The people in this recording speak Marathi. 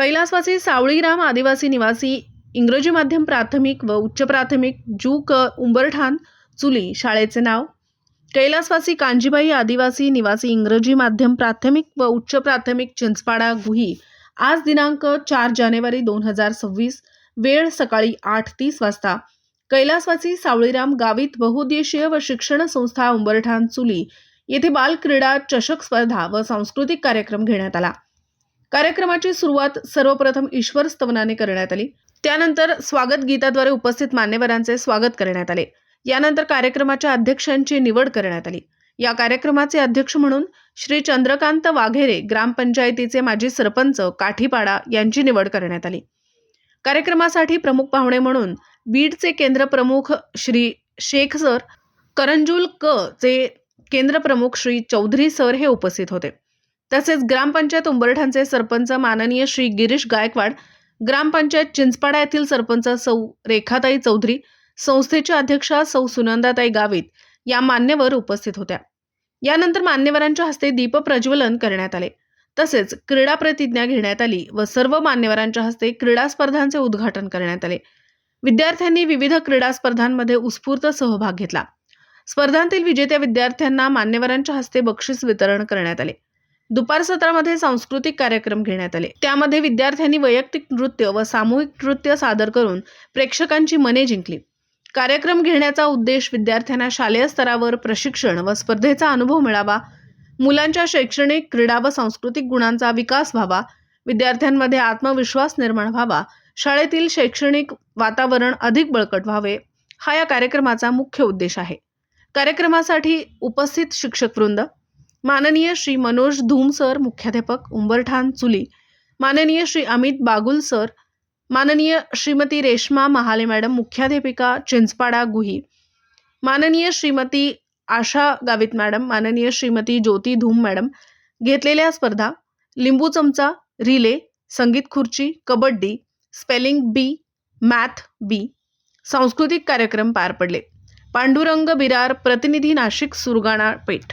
कैलासवासी सावळीराम आदिवासी निवासी इंग्रजी माध्यम प्राथमिक व उच्च प्राथमिक जू क उंबरठाण चुली शाळेचे नाव. कैलासवासी कांजीबाई आदिवासी निवासी इंग्रजी माध्यम प्राथमिक व उच्च प्राथमिक चिंचपाडा गुही. आज दिनांक चार जानेवारी दोन हजार सव्वीस वेळ सकाळी आठ तीस वाजता. कैलासवासी सावळीराम गावित बहुउद्देशीय व शिक्षण संस्था उंबरठाण चुली. येथे बाल क्रीडा चषक स्पर्धा व सांस्कृतिक कार्यक्रम घेण्यात आला. कार्यक्रमाची सुरुवात सर्वप्रथम ईश्वर स्तवनाने करण्यात आली. त्यानंतर स्वागत गीताद्वारे उपस्थित मान्यवरांचे स्वागत करण्यात आले. यानंतर कार्यक्रमाच्या अध्यक्षांची निवड करण्यात आली. या कार्यक्रमाचे अध्यक्ष म्हणून श्री चंद्रकांत वाघेरे ग्रामपंचायतीचे माजी सरपंच काठीपाडा यांची निवड करण्यात आली. कार्यक्रमासाठी प्रमुख पाहुणे म्हणून बीडचे केंद्र प्रमुख श्री शेख सर करंजुल क चे केंद्र प्रमुख श्री चौधरी सर हे उपस्थित होते. तसेच ग्रामपंचायत उंबरठाणचे सरपंच माननीय श्री गिरीश गायकवाड ग्रामपंचायत चिंचपाडा येथील सरपंच सौ रेखाताई चौधरी संस्थेच्या अध्यक्षा सौ सुनंदाताई गावित या मान्यवर उपस्थित होत्या. यानंतर मान्यवरांच्या हस्ते दीप प्रज्वलन करण्यात आले. तसेच क्रीडा प्रतिज्ञा घेण्यात आली व सर्व मान्यवरांच्या हस्ते क्रीडा स्पर्धांचे उद्घाटन करण्यात आले. विद्यार्थ्यांनी विविध क्रीडा स्पर्धांमध्ये उत्स्फूर्त सहभाग घेतला. स्पर्धांतील विजेत्या विद्यार्थ्यांना मान्यवरांच्या हस्ते बक्षीस वितरण करण्यात आले. दुपार सत्रामध्ये सांस्कृतिक कार्यक्रम घेण्यात आले. त्यामध्ये विद्यार्थ्यांनी वैयक्तिक नृत्य व सामूहिक नृत्य सादर करून प्रेक्षकांची मने जिंकली. कार्यक्रम घेण्याचा उद्देश विद्यार्थ्यांना शालेय स्तरावर प्रशिक्षण व स्पर्धेचा अनुभव मिळावा मुलांच्या शैक्षणिक क्रीडा व सांस्कृतिक गुणांचा विकास व्हावा विद्यार्थ्यांमध्ये आत्मविश्वास निर्माण व्हावा शाळेतील शैक्षणिक वातावरण अधिक बळकट व्हावे हा या कार्यक्रमाचा मुख्य उद्देश आहे. कार्यक्रमासाठी उपस्थित शिक्षक वृंद माननीय श्री मनोज धूम सर मुख्याध्यापक उंबरठाण चुली. माननीय श्री अमित बागुल सर माननीय श्रीमती रेश्मा महाले मॅडम मुख्याध्यापिका चिंचपाडा गुही. माननीय श्रीमती आशा गावित मॅडम माननीय श्रीमती ज्योती धूम मॅडम घेतलेल्या स्पर्धा लिंबू चमचा रिले संगीत खुर्ची kabaddi spelling bee math bee सांस्कृतिक कार्यक्रम पार पडले. पांडुरंग बिरार प्रतिनिधी नाशिक सुरगाणा पेठ.